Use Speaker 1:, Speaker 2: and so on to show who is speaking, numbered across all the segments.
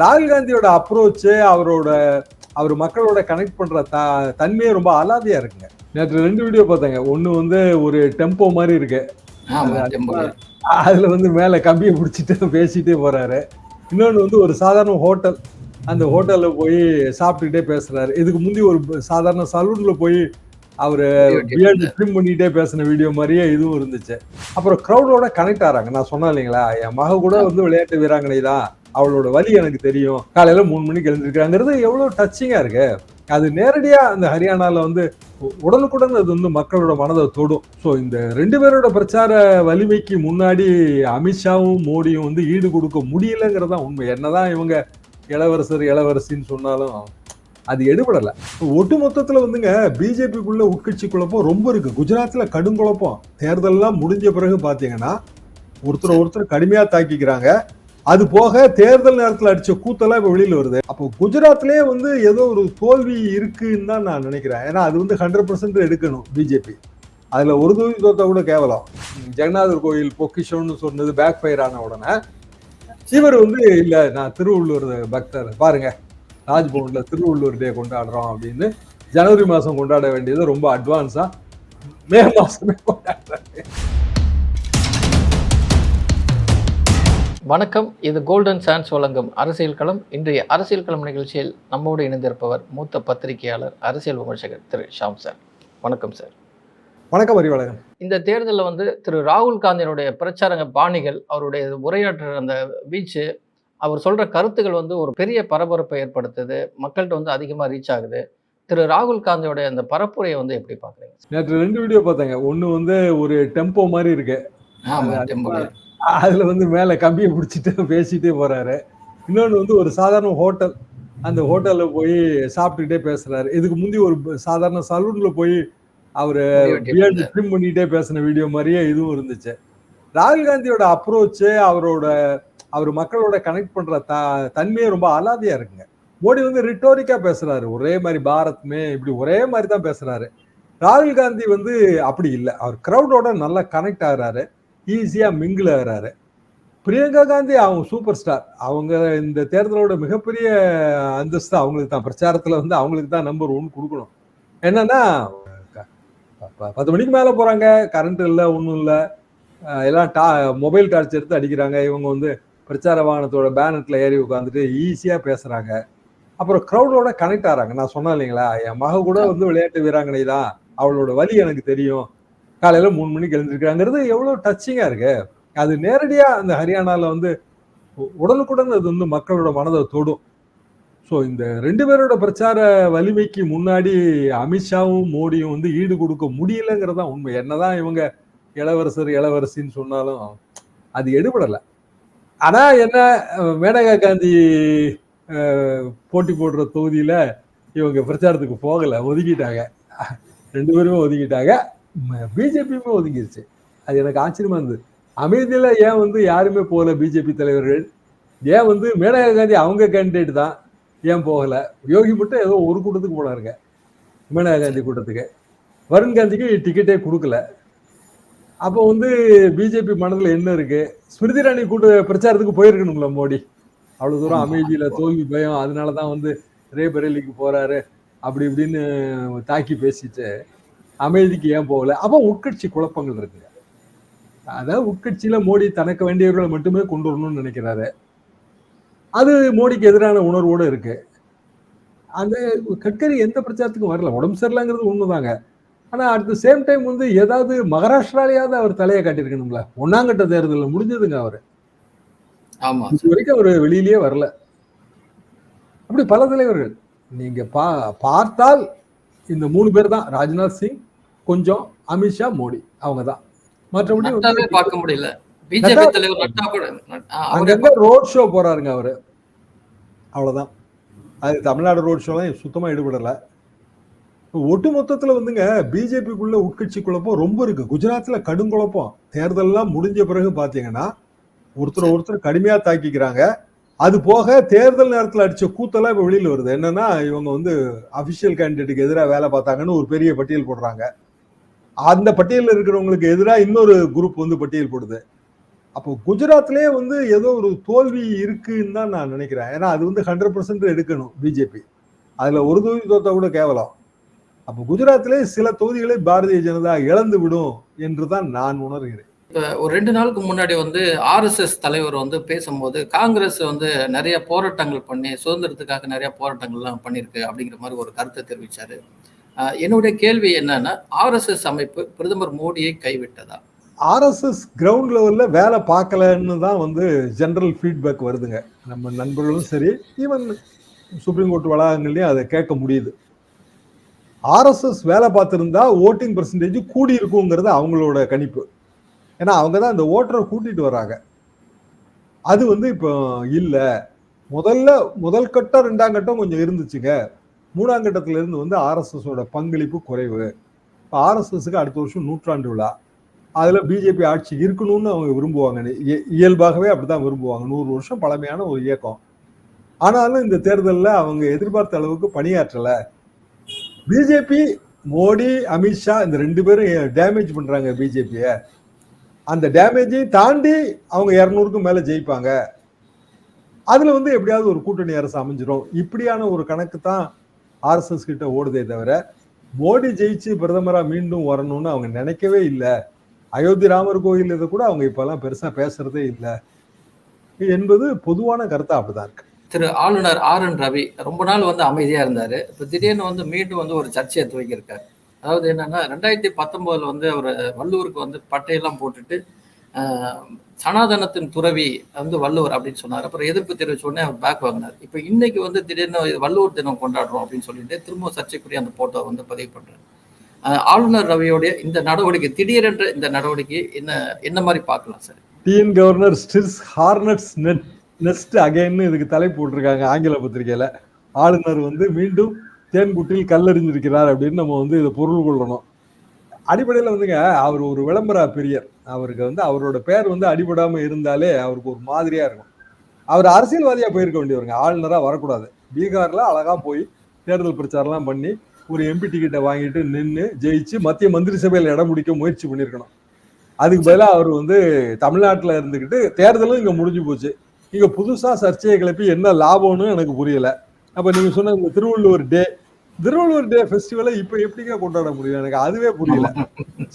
Speaker 1: ராகுல் காந்தியோட அப்ரோச் அவரோட அவர் மக்களோட கனெக்ட் பண்ற த தன்மையே ரொம்ப அலாதியா இருக்குங்க. நேற்று ரெண்டு வீடியோ பார்த்தேங்க. ஒண்ணு வந்து ஒரு டெம்போ மாதிரி இருக்கு. அதுல வந்து மேல கம்பியை பிடிச்சிட்டு பேசிட்டே போறாரு. இன்னொன்னு வந்து ஒரு சாதாரண ஹோட்டல் அந்த ஹோட்டல்ல போய் சாப்பிட்டுக்கிட்டே பேசுறாரு. இதுக்கு முந்தி ஒரு சாதாரண சலூன்ல போய் அவரு பியர்டு ட்ரிம் பண்ணிட்டே பேசின வீடியோ மாதிரியே இதுவும் இருந்துச்சு. அப்புறம் க்ரௌடோட கனெக்ட் ஆறாங்க. நான் சொன்னேன் இல்லைங்களா? என் மக கூட வந்து விளையாட்டு வீராங்கனை தான். அவளோட வலி எனக்கு தெரியும். காலையில மூணு மணிக்கு எழுந்திருக்கிறாங்கிறது எவ்வளவு டச்சிங்கா இருக்கு. அது நேரடியா அந்த ஹரியானால வந்து உடனுக்குடன் அது வந்து மக்களோட மனதை தொடும். ஸோ இந்த ரெண்டு பேரோட பிரச்சார வலிமைக்கு முன்னாடி அமித்ஷாவும் மோடியும் வந்து ஈடு கொடுக்க முடியலங்கிறதான் உண்மை. என்னதான் இவங்க இளவரசர் இளவரசின்னு சொன்னாலும் அது எடுபடலை. ஒட்டு மொத்தத்தில் வந்துங்க பிஜேபிக்குள்ள உட்கட்சி குழப்பம் ரொம்ப இருக்கு. குஜராத்தில் கடும் குழப்பம். தேர்தல்லாம் முடிஞ்ச பிறகு பார்த்தீங்கன்னா ஒருத்தர் ஒருத்தர் கடுமையாக தாக்கிக்கிறாங்க. அது போக தேர்தல் நேரத்தில் அடிச்ச கூத்தெல்லாம் இப்போ வெளியில் வருது. அப்போ குஜராத்லேயே வந்து ஏதோ ஒரு தோல்வி இருக்குன்னு தான் நான் நினைக்கிறேன். ஏன்னா அது வந்து ஹண்ட்ரட் பர்சன்ட் எடுக்கணும் பிஜேபி. அதில் ஒரு தொகுதி தோத்தா கூட கேவலம். ஜெகநாதர் கோயில் பொக்கிஷம்னு சொன்னது பேக் ஃபயர் ஆன உடனே இவர் வந்து இல்லை நான் திருவள்ளூர் பக்தர். பாருங்க ராஜ்பவனில் திருவள்ளூர் டே கொண்டாடுறோம் அப்படின்னு ஜனவரி மாதம் கொண்டாட வேண்டியது ரொம்ப அட்வான்ஸாக மே மாதமே கொண்டாடுறாங்க
Speaker 2: வணக்கம். இது கோல்டன் சான்ஸ் வழங்கும் அரசியல் களம். இன்றைய அரசியல் களம் நிகழ்ச்சியில் நம்மோடு இணைந்திருப்பவர் மூத்த பத்திரிகையாளர் அரசியல் விமர்சகர் திரு ஷாம் சார். வணக்கம் சார்.
Speaker 1: வணக்கம் அறிவாளகன்
Speaker 2: இந்த தேர்தலில் வந்து திரு ராகுல் காந்தியினுடைய பிரச்சாரங்க பாணிகள் அவருடைய உரையாற்றுற அந்த வீச்சு அவர் சொல்ற கருத்துக்கள் வந்து ஒரு பெரிய பரபரப்பை ஏற்படுத்துது. மக்கள்கிட்ட வந்து அதிகமாக ரீச் ஆகுது. திரு ராகுல் காந்தியோடைய அந்த பரப்புரையை வந்து எப்படி பார்க்குறீங்க?
Speaker 1: நேற்று ரெண்டு வீடியோ பார்த்தேங்க. ஒண்ணு வந்து ஒரு டெம்போ மாதிரி இருக்கு. அதுல வந்து மேல கம்பியை பிடிச்சிட்டு பேசிட்டே போறாரு. இன்னொன்னு வந்து ஒரு சாதாரண ஹோட்டல். அந்த ஹோட்டல்ல போய் சாப்பிட்டுக்கிட்டே பேசுறாரு. இதுக்கு முந்தி ஒரு சாதாரண சலூன்ல போய் அவரு பியர்டு ட்ரிம் பண்ணிட்டே பேசின வீடியோ மாதிரியே இதுவும் இருந்துச்சு. ராகுல் காந்தியோட அப்ரோச் அவரோட அவர் மக்களோட கனெக்ட் பண்ற த தன்மையே ரொம்ப அலாதியா இருக்குங்க. மோடி வந்து ரிட்டோரிக்கா பேசுறாரு. ஒரே மாதிரி பாரத்மே இப்படி ஒரே மாதிரி தான் பேசுறாரு. ராகுல் காந்தி வந்து அப்படி இல்லை. அவர் கிரௌடோட நல்லா கனெக்ட் ஆகுறாரு. ஈஸியா மிங்கிள் ஆகுறாரு பிரியங்கா காந்தி அவங்க சூப்பர் ஸ்டார் அவங்க இந்த தேர்தலோட மிகப்பெரிய அந்தஸ்து அவங்களுக்கு தான். பிரச்சாரத்துல வந்து அவங்களுக்கு தான் நம்பர் ஒன் கொடுக்கணும். என்னன்னா பத்து மணிக்கு மேல போறாங்க. கரண்ட் இல்ல ஒன்றும் இல்ல. எல்லாம் டா மொபைல் டார்ச் எடுத்து அடிக்கிறாங்க. இவங்க வந்து பிரச்சார வாகனத்தோட பேனட்ல ஏறி உட்காந்துட்டு ஈஸியா பேசுறாங்க. அப்புறம் க்ரௌடோட கனெக்ட் ஆறாங்க. நான் சொன்னேன் இல்லைங்களா? என் மக கூட வந்து விளையாட்டு வீராங்கனை தான். அவளோட வலி எனக்கு தெரியும். காலையில் மூணு மணிக்கு எழுந்திருக்கிறாங்கிறது எவ்வளோ டச்சிங்காக இருக்கு. அது நேரடியாக அந்த ஹரியானாவில் வந்து உடனுக்குடன் அது வந்து மக்களோட மனதை தொடும். ஸோ இந்த ரெண்டு பேரோட பிரச்சார வலிமைக்கு முன்னாடி அமித்ஷாவும் மோடியும் வந்து ஈடு கொடுக்க முடியலங்கிறது தான் உண்மை. என்னதான் இவங்க இளவரசர் இளவரசின்னு சொன்னாலும் அது எடுபடலை. ஆனால் என்ன மேனகா காந்தி போட்டி போடுற தொகுதியில் இவங்க பிரச்சாரத்துக்கு போகலை. ஒதுக்கிட்டாங்க. ரெண்டு பேருமே ஒதுக்கிட்டாங்க. பிஜேபியுமே ஒதுங்கிருச்சு. அது எனக்கு ஆச்சரியமா இருந்தது. அமைதியில ஏன் வந்து யாருமே போகல பிஜேபி தலைவர்கள்? ஏன் வந்து மேனகா காந்தி அவங்க கேண்டிடேட் தான்? ஏன் போகல? யோகி மட்டும் ஏதோ ஒரு கூட்டத்துக்கு போனாருங்க. மேனகா காந்தி கூட்டத்துக்கு. வருண் காந்திக்கு டிக்கெட்டே கொடுக்கல. அப்போ வந்து பிஜேபி மனதுல என்ன இருக்கு? ஸ்மிருதி இராணி கூட்ட பிரச்சாரத்துக்கு போயிருக்கணும்ல மோடி. அவ்வளவு தூரம். அமைதியில தோல்வி பயம் அதனாலதான் வந்து ரேபரேலிக்கு போறாரு. அப்படி இப்படின்னு தாக்கி பேசிட்டு அமைதிக்கு ஏன் போகல? அப்போ உட்கட்சி குழப்பங்கள் இருக்குங்க அதாவது உட்கட்சியில மோடி தனக்கு வேண்டியவர்களை மட்டுமே கொண்டு வரணும்னு நினைக்கிறாரு. அது மோடிக்கு எதிரான உணர்வோட இருக்கு. அந்த கட்கரி எந்த பிரச்சாரத்துக்கும் வரல. உடம்பு சரியில்லைங்கிறது உண்மைதாங்க. ஆனா அட் த சேம் டைம் வந்து ஏதாவது மகாராஷ்டிராலையாவது அவர் தலையை காட்டியிருக்கணும்ல. ஒன்னாங்கட்ட தேர்தலில் முடிஞ்சதுங்க அவர்.
Speaker 3: ஆமா.
Speaker 1: இது வரைக்கும் அவர் வெளியிலேயே வரல. அப்படி பல தலைவர்கள். நீங்க பா பார்த்தால் இந்த மூணு பேர் தான். ராஜ்நாத் சிங் கொஞ்சம் அமித்ஷா மோடி அவங்க தான் மற்றபடி
Speaker 3: பார்க்க முடியல. பிஜேபி தலைவர்
Speaker 1: ரோட் ஷோ போறாருங்க அவரு. அவ்வளவுதான். அது தமிழ்நாடு ரோட் ஷோலாம் சுத்தமா ஈடுபடல. ஒட்டு மொத்தத்துல வந்துங்க பிஜேபிக்குள்ள உட்கட்சி குழப்பம் ரொம்ப இருக்கு. குஜராத்ல கடும் குழப்பம். தேர்தல்லாம் முடிஞ்ச பிறகு பாத்தீங்கன்னா ஒருத்தர் ஒருத்தர் கடுமையா தாக்கிக்கிறாங்க. அது போக தேர்தல் நேரத்துல அடிச்ச கூத்தெல்லாம் இப்ப வெளியில வருது. என்னன்னா இவங்க வந்து அபிஷியல் கேண்டிடேட்டுக்கு எதிராக வேலை பார்த்தாங்கன்னு ஒரு பெரிய பட்டியல் போடுறாங்க. அந்த பட்டியலில் இருக்கிறவங்களுக்கு எதிராக இன்னொரு குரூப் வந்து பட்டியல் போடுது. அப்போ குஜராத்லேயே வந்து ஏதோ ஒரு தோல்வி இருக்குன்னு தான் நான் நினைக்கிறேன். ஏன்னா அது வந்து ஹண்ட்ரட் பர்சன்ட் எடுக்கணும் பிஜேபி அதில் ஒரு தொகுதி தோத்தா கூட கேவலம். அப்போ குஜராத்திலே சில தொகுதிகளை பாரதிய ஜனதா இழந்து விடும் என்று தான் நான் உணர்கிறேன்.
Speaker 3: இப்போ ஒரு ரெண்டு நாளுக்கு முன்னாடி வந்து ஆர்எஸ்எஸ் தலைவர் வந்து பேசும்போது காங்கிரஸ் வந்து நிறைய போராட்டங்கள் பண்ணி சுதந்திரத்துக்காக நிறைய போராட்டங்கள்லாம் பண்ணியிருக்கு அப்படிங்கிற மாதிரி ஒரு கருத்தை தெரிவித்தார் என்னுடைய கேள்வி என்னன்னா ஆர்எஸ்எஸ் அமைப்பு பிரதமர் மோடியை கைவிட்டதா?
Speaker 1: ஆர்எஸ்எஸ் கிரவுண்ட் லெவலில் வேலை பார்க்கலன்னு தான் வந்து ஜென்ரல் ஃபீட்பேக் வருதுங்க. நம்ம நண்பர்களும் சரி ஈவன் சுப்ரீம் கோர்ட் வளாகங்கள்லையும் அதை கேட்க முடியுது. ஆர்எஸ்எஸ் வேலை பார்த்துருந்தா ஓட்டிங் பர்சன்டேஜ் கூடி இருக்குங்கிறது அவங்களோட கணிப்பு. ஏன்னா அவங்க தான் இந்த ஓட்டரை கூட்டிகிட்டு வராங்க. அது வந்து இப்போ இல்லை. முதல்ல முதல் கட்டம் ரெண்டாம் கட்டம் கொஞ்சம் இருந்துச்சுங்க. மூணாம் கட்டத்திலிருந்து வந்து ஆர்எஸ்எஸோட பங்களிப்பு குறைவு. இப்போ ஆர்எஸ்எஸ்க்கு அடுத்த வருஷம் நூற்றாண்டு விழா. அதில் பிஜேபி ஆட்சி இருக்கணும்னு அவங்க விரும்புவாங்க. இயல்பாகவே இயல்பாகவே அப்படிதான் விரும்புவாங்க. நூறு வருஷம் பழமையான ஒரு இயக்கம். ஆனாலும் இந்த தேர்தலில் அவங்க எதிர்பார்த்த அளவுக்கு பணியாற்றலை. பிஜேபி மோடி அமித்ஷா இந்த ரெண்டு பேரும் டேமேஜ் பண்ணுறாங்க பிஜேபியை. அந்த டேமேஜை தாண்டி அவங்க இரநூறுக்கும் மேலே ஜெயிப்பாங்க. அதில் வந்து எப்படியாவது ஒரு கூட்டணி அரசு அமைஞ்சிரும். இப்படியான ஒரு கணக்கு தான் ஆர்எஸ்எஸ் கிட்ட ஓடுதே தவிர மோடி ஜெயிச்சு பிரதமரா மீண்டும் வரணும்னு அவங்க நினைக்கவே இல்லை. அயோத்தி ராமர் கோயில் இதை கூட அவங்க இப்பெல்லாம் பெருசா பேசுறதே இல்லை. என்பது பொதுவான கருத்தா அப்படிதான் இருக்கு.
Speaker 3: திரு ஆளுநர் ஆர் என் ரவி ரொம்ப நாள் வந்து அமைதியா இருந்தாரு. இப்ப திடீர்னு வந்து மீண்டும் வந்து ஒரு சர்ச்சையை துவங்கியிருக்காரு அதாவது என்னன்னா ரெண்டாயிரத்தி பத்தொன்பதுல வந்து அவர் வள்ளுவருக்கு வந்து பட்டையெல்லாம் போட்டுட்டு சனாதனத்தின் துறவி வந்து வள்ளுவர் அப்படின்னு சொன்னார். அப்புறம் எதிர்ப்பு தெரிவிச்ச உடனே அவர் பேக் வாங்கினார். இப்போ இன்னைக்கு வந்து திடீர்னு வள்ளுவர் தினம் கொண்டாடுறோம் அப்படின்னு சொல்லிட்டு திரும்ப சர்ச்சைக்குரிய அந்த போட்டோ வந்து பதிவு பண்றாரு. ஆளுநர் ரவியோடைய இந்த நடவடிக்கை திடீரென்ற இந்த நடவடிக்கை என்ன என்ன மாதிரி பார்க்கலாம் sir
Speaker 1: TN governor stills hornets net nest அகைன்னு இதுக்கு தலைப்பு போட்டிருக்காங்க ஆங்கில பத்திரிகையில். ஆளுநர் வந்து மீண்டும் தேன்குட்டில் கல்லறிஞ்சிருக்கிறார் அப்படின்னு நம்ம வந்து இதை பொருள் கொள்ளணும். அடிப்படையில் வந்துங்க அவர் ஒரு விளம்பர பிரியர். அவருக்கு வந்து அவரோட பேர் வந்து அடிபடாமல் இருந்தாலே அவருக்கு ஒரு மாதிரியாக இருக்கும். அவர் அரசியல்வாதியாக போயிருக்க வேண்டியவருங்க. ஆளுநராக வரக்கூடாது. பீகாரில் அழகாக போய் தேர்தல் பிரச்சாரம்லாம் பண்ணி ஒரு எம்பி டிக்கெட்டை வாங்கிட்டு நின்று ஜெயிச்சு மத்திய மந்திரி சபையில் இடம் பிடிக்க முயற்சி பண்ணியிருக்கணும். அதுக்கு பதிலாக அவர் வந்து தமிழ்நாட்டில் இருந்துக்கிட்டு தேர்தலும் இங்கே முடிஞ்சு போச்சு. இங்கே புதுசாக சர்ச்சையை கிளப்பி என்ன லாபம்னு எனக்கு புரியலை. அப்போ நீங்கள் சொன்ன இந்த திருவள்ளுவர் டே திருவள்ளுவர் டே ஃபெஸ்டிவலை இப்போ எப்படிங்க கொண்டாட முடியும்? எனக்கு அதுவே புரியல.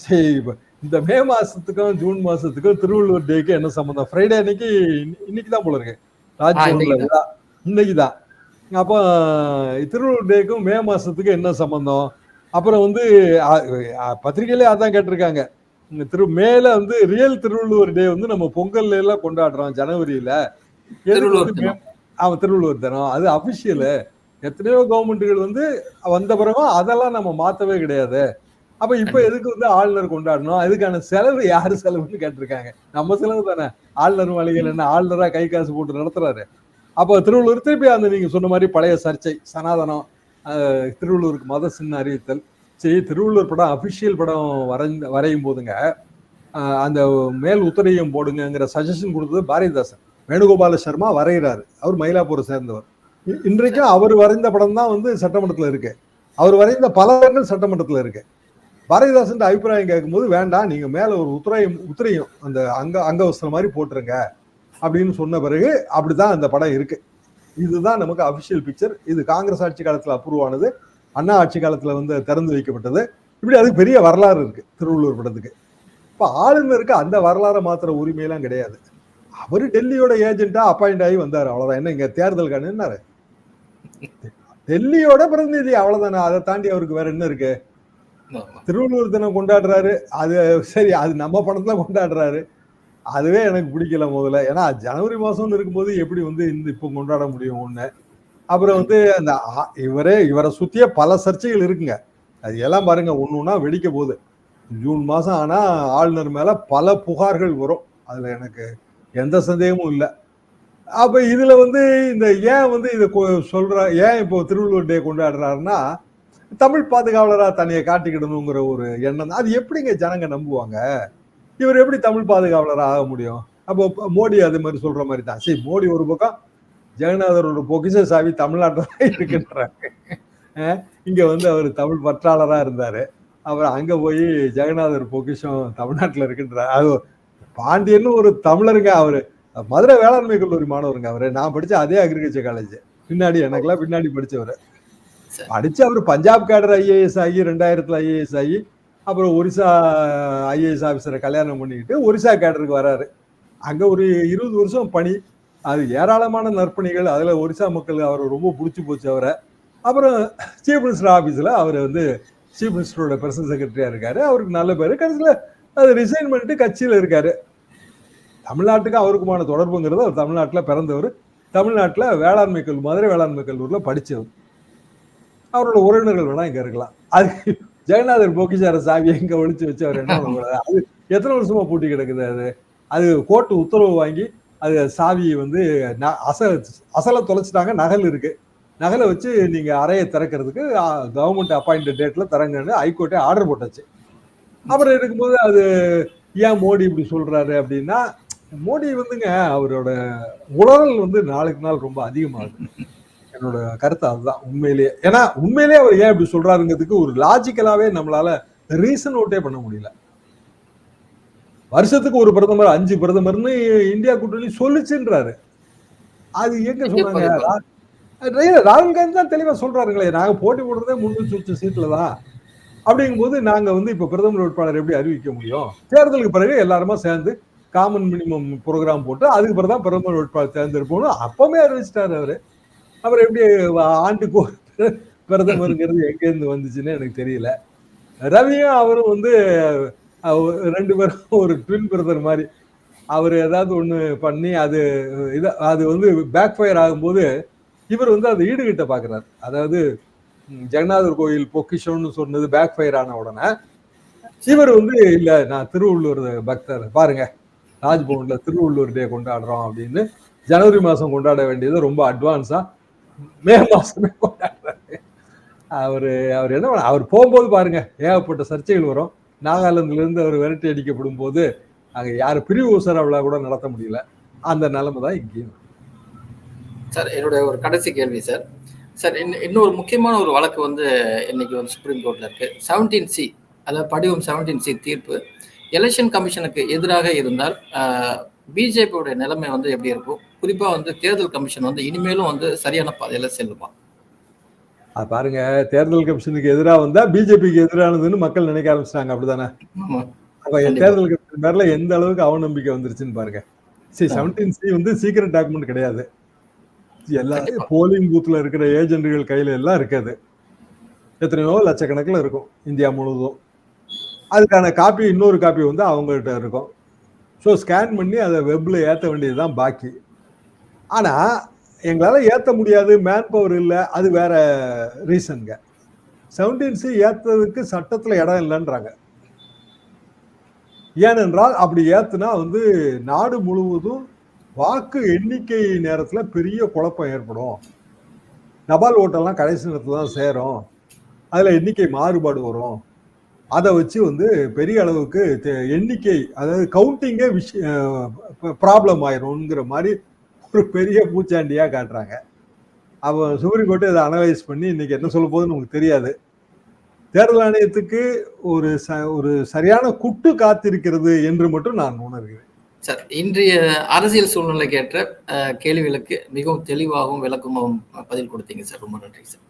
Speaker 1: சரி இப்போ இந்த மே மாசத்துக்கும் ஜூன் மாசத்துக்கும் திருவள்ளுவர் டேக்கு என்ன சம்மந்தம் ஃப்ரைடே அன்னைக்கு இன்னி- இன்னைக்கு தான் போல இருக்கு. ராஜ்பவன்ல
Speaker 3: இன்னைக்கு
Speaker 1: விழா இன்னைக்கு தான். அப்போ திருவள்ளுவர் டேக்கும் மே மாசத்துக்கு என்ன சம்பந்தம்? அப்புறம் வந்து பத்திரிக்கையிலே அதான் கேட்டிருக்காங்க. திரு மேல வந்து ரியல் திருவள்ளுவர் டே வந்து நம்ம பொங்கல்ல எல்லாம் கொண்டாடுறோம் ஜனவரியில. ஆமா திருவள்ளுவர் தினம். அது அபிஷியலு எத்தனையோ கவர்மெண்ட்டுகள் வந்து வந்த பிறகும் அதெல்லாம் நம்ம மாத்தவே கிடையாது. அப்ப இப்ப எதுக்கு வந்து ஆளுநர் கொண்டாடணும்? அதுக்கான செலவு யாரு செலவுன்னு கேட்டிருக்காங்க. நம்ம செலவு தானே. ஆளுநர் மாளிகையில் என்ன ஆளுநரா கை காசு போட்டு நடத்துறாரு. அப்போ திருவள்ளுவர் திருப்பி அந்த நீங்க சொன்ன மாதிரி பழைய சர்ச்சை சனாதனம் அஹ், திருவள்ளுவருக்கு மத சின்ன அறிவித்தல். சரி திருவள்ளுவர் படம் அபிஷியல் படம் வரைந்த வரையும் போதுங்க. அந்த மேல் உத்தரையும் போடுங்கங்கிற சஜஷன் கொடுத்தது பாரதிதாசன். வேணுகோபால சர்மா வரைகிறாரு. அவர் மயிலாப்பூரை சேர்ந்தவர். இன்றைக்கும் அவர் வரைந்த படம் தான் வந்து சட்டமன்றத்தில் இருக்கு. அவர் வரைந்த பல படங்கள் சட்டமன்றத்தில் இருக்கு. பாரதிதாசன் அபிப்பிராயம் கேட்கும்போது வேண்டாம் நீங்க மேல ஒரு உத்தரையும் உத்தரையும் அந்த அங்க அங்கவஸ்திரம் மாதிரி போட்டுருங்க அப்படின்னு சொன்ன பிறகு அப்படிதான் அந்த படம் இருக்கு. இதுதான் நமக்கு அபிஷியல் பிக்சர் இது காங்கிரஸ் ஆட்சி காலத்தில் அப்ரூவ் ஆனது. அண்ணா ஆட்சி காலத்தில் வந்து திறந்து வைக்கப்பட்டது. இப்படி அதுக்கு பெரிய வரலாறு இருக்கு திருவள்ளுவர் படத்துக்கு. இப்போ ஆளுநருக்கு அந்த வரலாறை மாத்திர உரிமையெல்லாம் கிடையாது. அவர் டெல்லியோட ஏஜென்ட்டா அப்பாயிண்ட் ஆகி வந்தார். அவ்வளோதான் என்ன இங்கே தேர்தல் கண்ணுன்னாரு. டெல்லியோட பிரதிநிதி அவ்வளவுதானே? அதை தாண்டி அவருக்கு வேற என்ன இருக்கு. திருவள்ளுவர் தினம் கொண்டாடுறாரு. அது சரி அது நம்ம படத்துல கொண்டாடுறாரு. அதுவே எனக்கு பிடிக்கல முதல்ல. ஏன்னா ஜனவரி மாசம்னு இருக்கும்போது எப்படி வந்து இந்த இப்போ கொண்டாட முடியும் ஒண்ணு? அப்புறம் வந்து அந்த இவரே இவரை சுத்தியே பல சர்ச்சைகள் இருக்குங்க. அது எல்லாம் பாருங்க ஒண்ணு ஒண்ணா வெடிக்க போகுது. ஜூன் மாசம் ஆனா ஆளுநர் மேல பல புகார்கள் வரும். அதுல எனக்கு எந்த சந்தேகமும் இல்லை. அப்ப இதுல வந்து இந்த ஏன் வந்து இதை கொ- சொல்ற ஏன் இப்போ திருவள்ளுவர் டே கொண்டாடுறாருன்னா தமிழ் பாதுகாவலரா தன்னையை காட்டிக்கிடணுங்கிற ஒரு எண்ணம் தான். அது எப்படிங்க ஜனங்க நம்புவாங்க? இவர் எப்படி தமிழ் பாதுகாவலரா ஆக முடியும்? அப்போ மோடி அது மாதிரி சொல்ற மாதிரி தான். சரி மோடி ஒரு பக்கம் ஜெகநாதரோட பொக்கிஷ சாவி தமிழ்நாட்டில் தான் இருக்குன்றாங்க. இங்கே இங்க வந்து அவர் தமிழ் பற்றாளராக இருந்தாரு. அவர் அங்க போய் ஜெகநாதர் பொக்கிஷம் தமிழ்நாட்டில் இருக்கின்றார். அது பாண்டியன்னு ஒரு தமிழருங்க அவரு. மதுரை வேளாண்மை கல்லூரி மாணவருங்க அவரு. நான் படிச்ச அதே அக்ரிகல்ச்சர் காலேஜ் பின்னாடி எனக்கெல்லாம் பின்னாடி படிச்சவர். படிச்சு அவர் பஞ்சாப் கேடர் ஐஏஎஸ் ஆகி ரெண்டாயிரத்துல ஐஏஎஸ் ஆகி அப்புறம் ஒரிசா ஐஏஎஸ் ஆஃபீஸரை கல்யாணம் பண்ணிக்கிட்டு ஒரிசா கேடருக்கு வராரு. அங்க ஒரு இருபது வருஷம் பணி. அது ஏராளமான நற்பணிகள். அதுல ஒரிசா மக்கள் அவர் ரொம்ப பிடிச்சி போச்சு அவரை. அப்புறம் சீஃப் மினிஸ்டர் ஆஃபீஸில் அவர் வந்து சீஃப் மினிஸ்டரோட பர்சனல் செக்ரட்டரியா இருக்காரு. அவருக்கு நல்ல பேர். கடைசியில் அது ரிசைன் பண்ணிட்டு கட்சியில் இருக்காரு. தமிழ்நாட்டுக்கு அவருக்குமான தொடர்புங்கிறது அவர் தமிழ்நாட்டில் பிறந்தவர். தமிழ்நாட்டில் வேளாண்மை கல்லூரி மதுரை வேளாண்மை கல்லூரியில் படித்தவர் அவரோட உறவினர்கள் வேணால் இங்கே இருக்கலாம். அது ஜெகநாதர் போக்கிச்சார சாவி எங்க ஒழிச்சு வச்சு அவர் என்ன பண்ண அது எத்தனை வருஷமா பூட்டி கிடக்குது அது? அது கோர்ட்டு உத்தரவு வாங்கி அது சாவியை வந்து ந- அச அசலை தொலைச்சிட்டாங்க. நகல் இருக்குது நகலை வச்சு நீங்கள் அறையை திறக்கிறதுக்கு கவர்மெண்ட் அப்பாயிண்டட் டேட்டில் திறங்கன்னு ஹைகோர்ட்டே ஆர்டர் போட்டாச்சு. அப்புறம் இருக்கும்போது அது ஏன் மோடி இப்படி சொல்கிறாரு அப்படின்னா மோடி வந்துங்க அவரோட உளறல் வந்து நாளுக்கு நாள் ரொம்ப அதிகமாகுது. என்னோட கருத்து அதுதான் உண்மையிலேயே. ஏன்னா உண்மையிலேயே அவர் ஏன் இப்படி சொல்றாருங்கிறதுக்கு ஒரு லாஜிக்கலாவே நம்மளால ரீசன் அவுட்டே பண்ண முடியல. வருஷத்துக்கு ஒரு பிரதமர் அஞ்சு பிரதமர்னு இந்தியா கூட்டணி சொல்லுச்சுன்றாரு. அது எங்க ரா- ராகுல் காந்தி தான் தெளிவா சொல்றாருங்களே நாங்க போட்டி போடுறதே முன்னூத்தி சொச்ச சீட்ல தான். அப்படிங்கும்போது நாங்க வந்து இப்ப பிரதமர் வேட்பாளர் எப்படி அறிவிக்க முடியும்? தேர்தலுக்கு பிறகு எல்லாருமா சேர்ந்து காமன் மினிமம் ப்ரோக்ராம் போட்டு அதுக்கு பிறகு தான் பிரதமர் வேட்பாளர் தேர்ந்தெடுப்போம்னு அப்பவே அறிவிச்சிட்டாரு அவர். அவர் எப்படி ஆண்டுக்கு பிரதமருங்கிறது எங்கேருந்து வந்துச்சுன்னு எனக்கு தெரியல. ரவியும் அவரும் வந்து ரெண்டு பேரும் ஒரு ட்வின் பிரதர் மாதிரி. அவர் ஏதாவது ஒன்று பண்ணி அது இதை அது வந்து பேக் ஃபயர் ஆகும்போது இவர் வந்து அதை ஈடுகிட்ட பார்க்குறாரு அதாவது ஜெகநாதர் கோயில் பொக்கிஷம்னு சொன்னது பேக் ஃபயர் ஆன உடனே இவர் வந்து இல்லை நான் திருவள்ளூர் பக்தர் பாருங்கள் ராஜ்பவன்ல திருவள்ளூர் டே கொண்டாடுறோம் அப்படின்னு ஜனவரி மாசம் கொண்டாட வேண்டியது ரொம்ப அட்வான்ஸா மே மாசமே கொண்டாடுறாரு. அவரு அவர் என்ன பண்ண- அவர் போகும்போது பாருங்க ஏகப்பட்ட சர்ச்சைகள் வரும். நாகாலாந்துல இருந்து அவர் விரட்டி அடிக்கப்படும் போது அங்க யார் பிரிவு உசர கூட நடத்த முடியல. அந்த நிலைமை தான் இங்கேயும்
Speaker 3: சார் என்னுடைய ஒரு கடைசி கேள்வி சார். சார் இன்னும் இன்னொரு முக்கியமான ஒரு வழக்கு வந்து இன்னைக்கு வந்து சுப்ரீம் கோர்ட்ல இருக்கு. செவன்டீன் சி அதாவது படிவம் செவன்டீன் சி தீர்ப்பு. எலெக்ஷன் கமிஷனுக்கு எதிராக இருந்தால் பிஜேபியோட நிலைமை வந்து எப்படி இருக்கும்? குறிப்பா வந்து தேர்தல் கமிஷன் வந்து இனிமேலும் வந்து சரியான பாதையில செல்லுமா?
Speaker 1: அது பாருங்க தேர்தல் கமிஷனுக்கு எதிராக வந்தா பிஜேபிக்கு எதிரானதுன்னு மக்கள் நினைக்க ஆரம்பிச்சிட்டாங்க அப்படிதானே. அப்ப. தேர்தல் கமிஷன் மேல எந்த அளவுக்கு அவநம்பிக்கை வந்துருச்சுன்னு பாருங்க. சி செவன்டீன் சி வந்து சீக்கிரம் டாக்குமெண்ட் கிடையாது. எல்லா. போலிங் பூத்ல இருக்கிற ஏஜென்ட்கள் கையில எல்லாம் இருக்காது. எத்தனையோ லட்சக்கணக்கில் இருக்கும் இந்தியா முழுவதும். அதுக்கான காப்பி இன்னொரு காப்பி வந்து அவங்ககிட்ட இருக்கும். ஸோ ஸ்கேன் பண்ணி அதை வெப்பில் ஏற்ற வேண்டியதுதான் பாக்கி. ஆனால் எங்களால் ஏற்ற முடியாது மேன் பவர் இல்லை அது வேற ரீசனுங்க செவன்டீன் சி சட்டத்தில் இடம் இல்லைன்றாங்க. ஏனென்றால் அப்படி ஏற்றுனா வந்து நாடு முழுவதும் வாக்கு எண்ணிக்கை நேரத்தில் பெரிய குழப்பம் ஏற்படும். தபால் ஓட்டெல்லாம் கடைசி நேரத்தில் தான் சேரும். அதில் எண்ணிக்கை மாறுபாடு வரும். அதை வச்சு வந்து பெரிய அளவுக்கு எண்ணிக்கை அதாவது கவுண்டிங்கே விஷய ப்ராப்ளம் ஆயிரும்ங்கிற மாதிரி ஒரு பெரிய பூச்சாண்டியாக காட்டுறாங்க. அவன் சுப்ரீம் கோர்ட்டு இதை அனலைஸ் பண்ணி இன்னைக்கு என்ன சொல்ல போகுதுன்னு நமக்கு தெரியாது. தேர்தல் ஆணையத்துக்கு ஒரு ச ஒரு சரியான குட்டு காத்திருக்கிறது என்று மட்டும் நான் உணர்கிறேன்.
Speaker 3: சார் இன்றைய அரசியல் சூழ்நிலைக்கு ஏற்ற கேள்விகளுக்கு மிகவும் தெளிவாகவும் விளக்கமாகவும் பதில் கொடுத்தீங்க சார். ரொம்ப நன்றி சார்.